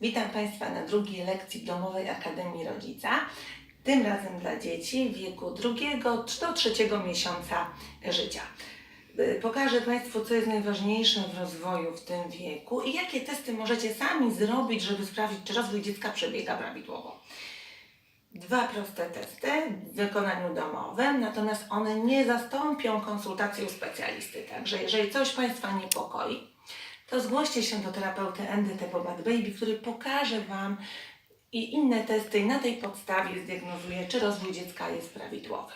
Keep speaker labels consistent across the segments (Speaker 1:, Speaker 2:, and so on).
Speaker 1: Witam Państwa na drugiej lekcji domowej Akademii Rodzica. Tym razem dla dzieci w wieku drugiego do trzeciego miesiąca życia. Y, Pokażę Państwu, co jest najważniejsze w rozwoju w tym wieku i jakie testy możecie sami zrobić, żeby sprawdzić, czy rozwój dziecka przebiega prawidłowo. Dwa proste testy w wykonaniu domowym, natomiast one nie zastąpią konsultacji u specjalisty. Także jeżeli coś Państwa niepokoi, to zgłoście się do terapeuty NDT Bobat Baby, który pokaże Wam i inne testy i na tej podstawie zdiagnozuje, czy rozwój dziecka jest prawidłowy.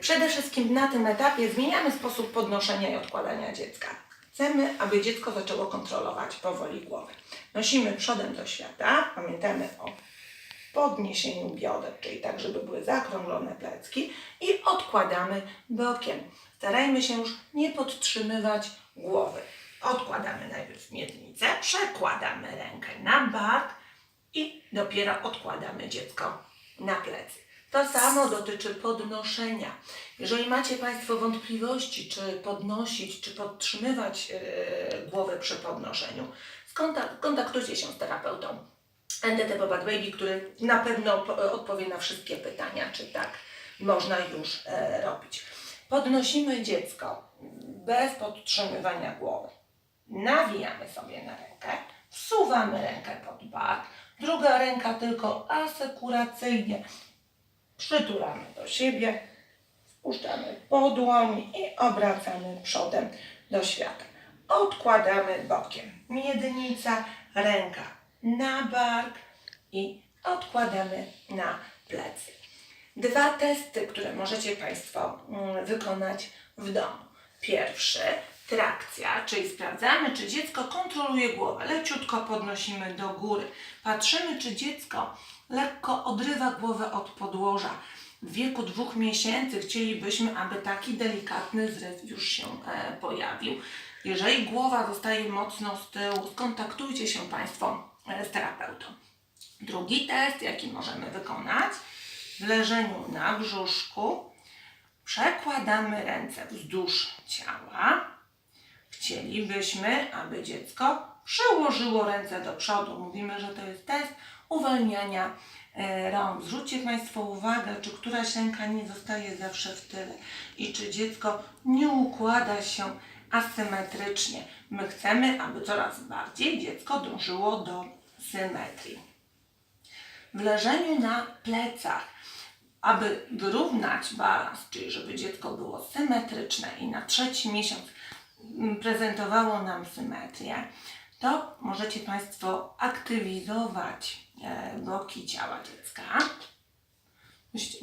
Speaker 1: Przede wszystkim na tym etapie zmieniamy sposób podnoszenia i odkładania dziecka. Chcemy, aby dziecko zaczęło kontrolować powoli głowę. Nosimy przodem do świata, pamiętamy o podniesieniu bioder, czyli tak, żeby były zakrąglone plecki i odkładamy bokiem. Starajmy się już nie podtrzymywać głowy. Odkładamy najpierw miednicę, przekładamy rękę na bark i dopiero odkładamy dziecko na plecy. To samo dotyczy podnoszenia. Jeżeli macie Państwo wątpliwości, czy podnosić, czy podtrzymywać yy, głowę przy podnoszeniu, skontak- kontaktujcie się z terapeutą NDT Bobat Baby, który na pewno po- odpowie na wszystkie pytania, czy tak można już e, robić. Podnosimy dziecko bez podtrzymywania głowy. Nawijamy sobie na rękę, wsuwamy rękę pod bark, druga ręka tylko asekuracyjnie przytulamy do siebie, spuszczamy po dłoni i obracamy przodem do świata. Odkładamy bokiem. Miednica, ręka na bark i odkładamy na plecy. Dwa testy, które możecie Państwo mm, wykonać w domu. Pierwszy, trakcja, czyli sprawdzamy, czy dziecko kontroluje głowę. Leciutko podnosimy do góry. Patrzymy, czy dziecko lekko odrywa głowę od podłoża. W wieku dwóch miesięcy chcielibyśmy, aby taki delikatny zryw już się e, pojawił. Jeżeli głowa zostaje mocno z tyłu, skontaktujcie się Państwo e, z terapeutą. Drugi test, jaki możemy wykonać, w leżeniu na brzuszku, przekładamy ręce wzdłuż ciała. Chcielibyśmy, aby dziecko przyłożyło ręce do przodu. Mówimy, że to jest test uwalniania e, rąk. Zwróćcie Państwo uwagę, czy któraś ręka nie zostaje zawsze w tyle i czy dziecko nie układa się asymetrycznie. My chcemy, aby coraz bardziej dziecko dążyło do symetrii. W leżeniu na plecach, aby wyrównać balans, czyli żeby dziecko było symetryczne i na trzeci miesiąc prezentowało nam symetrię, to możecie Państwo aktywizować e, boki ciała dziecka. Musisz